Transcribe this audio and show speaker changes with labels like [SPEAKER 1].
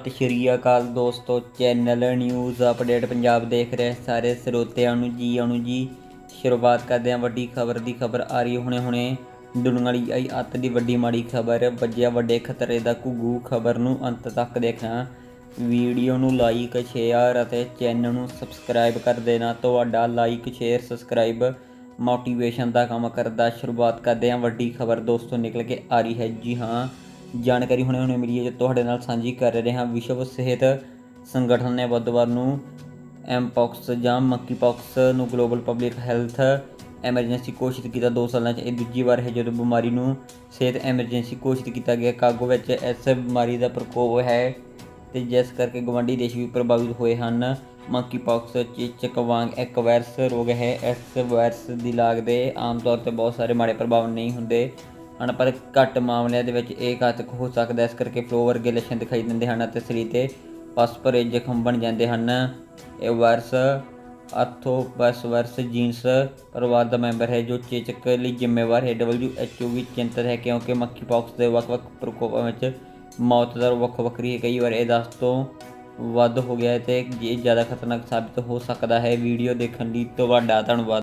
[SPEAKER 1] ਸਤਿ ਸ਼੍ਰੀ ਅਕਾਲ ਦੋਸਤੋ, channel news update Punjab ਦੇਖ ਰਹੇ ਸਾਰੇ ਸਰੋਤਿਆਂ ਨੂੰ ਜੀ ਆਣੂ ਜੀ। ਸ਼ੁਰੂਆਤ ਕਰਦੇ ਹਾਂ ਵੱਡੀ ਖਬਰ ਦੀ ਖਬਰ ਆ ਰਹੀ ਹੁਣੇ ਹੁਣੇ। ਦੁਨੀਆ ਵਾਲੀ ਆਈ ਅੱਤ ਦੀ ਵੱਡੀ ਮਾੜੀ ਖਬਰ, ਵੱਜਿਆ ਵੱਡੇ ਖਤਰੇ ਦਾ ਘੁੱਗੂ। ਖਬਰ ਨੂੰ ਅੰਤ ਤੱਕ ਦੇਖਣਾ। ਵੀਡੀਓ ਨੂੰ ਲਾਈਕ ਸ਼ੇਅਰ ਅਤੇ ਚੈਨਲ ਨੂੰ ਸਬਸਕ੍ਰਾਈਬ ਕਰ ਦੇਣਾ। ਤੁਹਾਡਾ ਲਾਈਕ ਸ਼ੇਅਰ ਸਬਸਕ੍ਰਾਈਬ ਮੋਟੀਵੇਸ਼ਨ ਦਾ ਕੰਮ ਕਰਦਾ। ਸ਼ੁਰੂਆਤ ਕਰਦੇ ਹਾਂ ਵੱਡੀ ਖਬਰ ਦੋਸਤੋ, ਨਿਕਲ ਕੇ ਆ ਰਹੀ ਹੈ। ਜੀ ਹਾਂ ਜਾਣਕਾਰੀ ਹੁਣੇ ਹੁਣੇ ਮਿਲੀ ਹੈ ਜੋ ਤੁਹਾਡੇ ਨਾਲ ਸਾਂਝੀ ਕਰ ਰਹੇ ਹਾਂ। ਵਿਸ਼ਵ ਸਿਹਤ ਸੰਗਠਨ ਨੇ ਬੁੱਧਵਾਰ ਨੂੰ ਐਮਪੌਕਸ ਜਾਂ ਮੱਕੀਪੌਕਸ ਨੂੰ ਗਲੋਬਲ ਪਬਲਿਕ ਹੈਲਥ ਐਮਰਜੈਂਸੀ ਘੋਸ਼ਿਤ ਕੀਤਾ। ਦੋ ਸਾਲਾਂ 'ਚ ਇਹ ਦੂਜੀ ਵਾਰ ਹੈ ਜਦੋਂ ਬਿਮਾਰੀ ਨੂੰ ਸਿਹਤ ਐਮਰਜੈਂਸੀ ਘੋਸ਼ਿਤ ਕੀਤਾ ਗਿਆ। ਕਾਗੋ ਵਿੱਚ ਇਸ ਬਿਮਾਰੀ ਦਾ ਪ੍ਰਕੋਪ ਹੈ ਤੇ ਜਿਸ ਕਰਕੇ ਗਵਾਂਢੀ ਦੇਸ਼ ਵੀ ਪ੍ਰਭਾਵਿਤ ਹੋਏ ਹਨ। ਮੱਕੀਪੌਕਸ, ਚੇਚਕ, ਵਾਂਗ ਇੱਕ ਵਾਇਰਸ ਰੋਗ ਹੈ। ਇਸ ਵਾਇਰਸ ਦੀ ਲਾਗ ਦੇ ਆਮ ਤੌਰ ਤੇ ਬਹੁਤ ਸਾਰੇ ਮਾੜੇ ਪ੍ਰਭਾਵ ਨਹੀਂ ਹੁੰਦੇ। ਹਨ, ਪਰ ਘੱਟ ਮਾਮਲਿਆਂ ਦੇ ਵਿੱਚ ਇਹ ਘਾਤਕ ਹੋ ਸਕਦਾ ਇਸ ਕਰਕੇ ਫਲੋ ਵਰਗੇ ਲੱਛਣ ਦਿਖਾਈ ਦਿੰਦੇ ਹਨ ਅਤੇ ਸਰੀਰ ਤੇ ਪਸ ਭਰੇ ਜ਼ਖਮ ਬਣ ਜਾਂਦੇ ਹਨ। ਇਹ ਵਾਇਰਸ ਆਰਥੋਪਸ ਵਾਇਰਸ ਜੀਨਸ ਪਰਿਵਾਰ ਦਾ ਮੈਂਬਰ ਹੈ, ਜੋ ਚੇਚਕ ਲਈ ਜ਼ਿੰਮੇਵਾਰ ਹੈ। WHO ਵੀ ਚਿੰਤਤ ਹੈ ਕਿਉਂਕਿ ਮੱਖੀਪੌਕਸ ਦੇ ਵੱਖ-ਵੱਖ ਪ੍ਰਕੋਪਾਂ ਵਿੱਚ ਮੌਤ ਦਰ ਵੱਖੋ ਵੱਖਰੀ ਹੈ। ਕਈ ਵਾਰ ਇਹ 10 ਤੋਂ ਵੱਧ ਹੋ ਗਿਆ ਹੈ ਤੇ ਇਹ ਜ਼ਿਆਦਾ ਖਤਰਨਾਕ ਸਾਬਿਤ ਹੋ ਸਕਦਾ ਹੈ। ਵੀਡੀਓ ਦੇਖਣ ਲਈ ਤੁਹਾਡਾ ਧੰਨਵਾਦ।